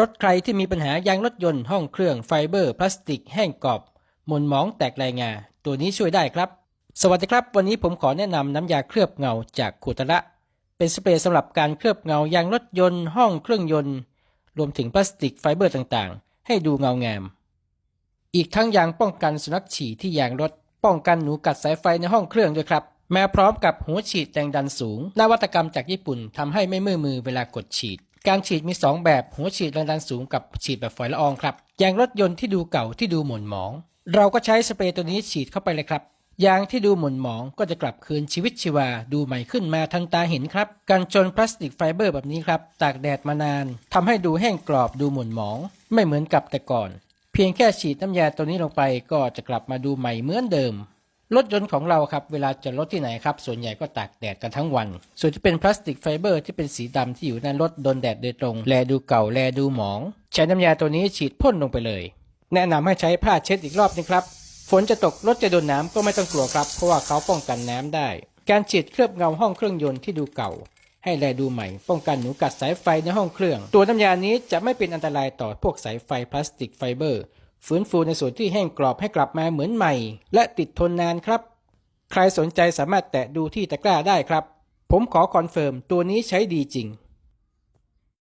รถใครที่มีปัญหายางรถยนต์ห้องเครื่องไฟเบอร์พลาสติกแห้งกรอบหม่นหมองแตกลายงา ตัวนี้ช่วยได้ครับ สวัสดีครับ วันนี้ผมขอแนะนำน้ำยาเคลือบเงาจากคูตระเป็นสเปรย์สำหรับการเคลือบเงายางรถยนต์ห้องเครื่องยนต์ รวมถึงพลาสติกไฟเบอร์ต่างๆ ให้ดูเงางาม อีกทั้งยางป้องกันสุนัขฉี่ที่ยางรถ ป้องกันหนูกัดสายไฟในห้องเครื่องด้วยครับมาพร้อมกับหัวฉีดแรงดันสูง นวัตกรรมจากญี่ปุ่นทำให้ไม่มือมือเวลากดฉีด การฉีดมี 2 แบบ หัวฉีดแรงดันสูงกับฉีดแบบฝอยละอองครับ ยางรถยนต์ที่ดูเก่าที่ดูหม่นหมอง เราก็ใช้สเปรย์ตัวนี้ฉีดเข้าไปเลยครับ ยางที่ดูหม่นหมองก็จะกลับคืนชีวิตชีวา ดูใหม่ขึ้นมาทันตาเห็นครับ กันชนพลาสติกไฟเบอร์แบบนี้ครับ ตากแดดมานานทำให้ดูแห้งกรอบดูหม่นหมอง ไม่เหมือนกับแต่ก่อน เพียงแค่ฉีดน้ำยาตัวนี้ลงไปก็จะกลับมาดูใหม่เหมือนเดิม รถยนต์ของเราครับเวลาจะรถที่ไหนครับ ส่วนใหญ่ก็ตากแดดกันทั้งวัน ส่วนที่เป็นพลาสติกไฟเบอร์ที่เป็นสีดำที่อยู่ในรถโดนแดดโดยตรง แลดูเก่าแลดูหมอง ใช้น้ำยาตัวนี้ฉีดพ่นลงไปเลย แนะนำให้ใช้ผ้าเช็ดอีกรอบนึงครับ ฝนจะตกรถจะโดนน้ำก็ไม่ต้องกลัวครับ เพราะว่าเขาป้องกันน้ำได้ การฉีดเคลือบเงาห้องเครื่องยนต์ที่ดูเก่า ให้แลดูใหม่ ป้องกันหนูกัดสายไฟในห้องเครื่อง ตัวน้ำยานี้จะไม่เป็นอันตรายต่อพวกสายไฟพลาสติกไฟเบอร์ ฟื้นฟูในส่วนที่แห้งกรอบให้กลับมาเหมือนใหม่ และติดทนนานครับ ใครสนใจสามารถแตะดูที่ตะกร้าได้ครับ ผมขอคอนเฟิร์มตัวนี้ใช้ดีจริง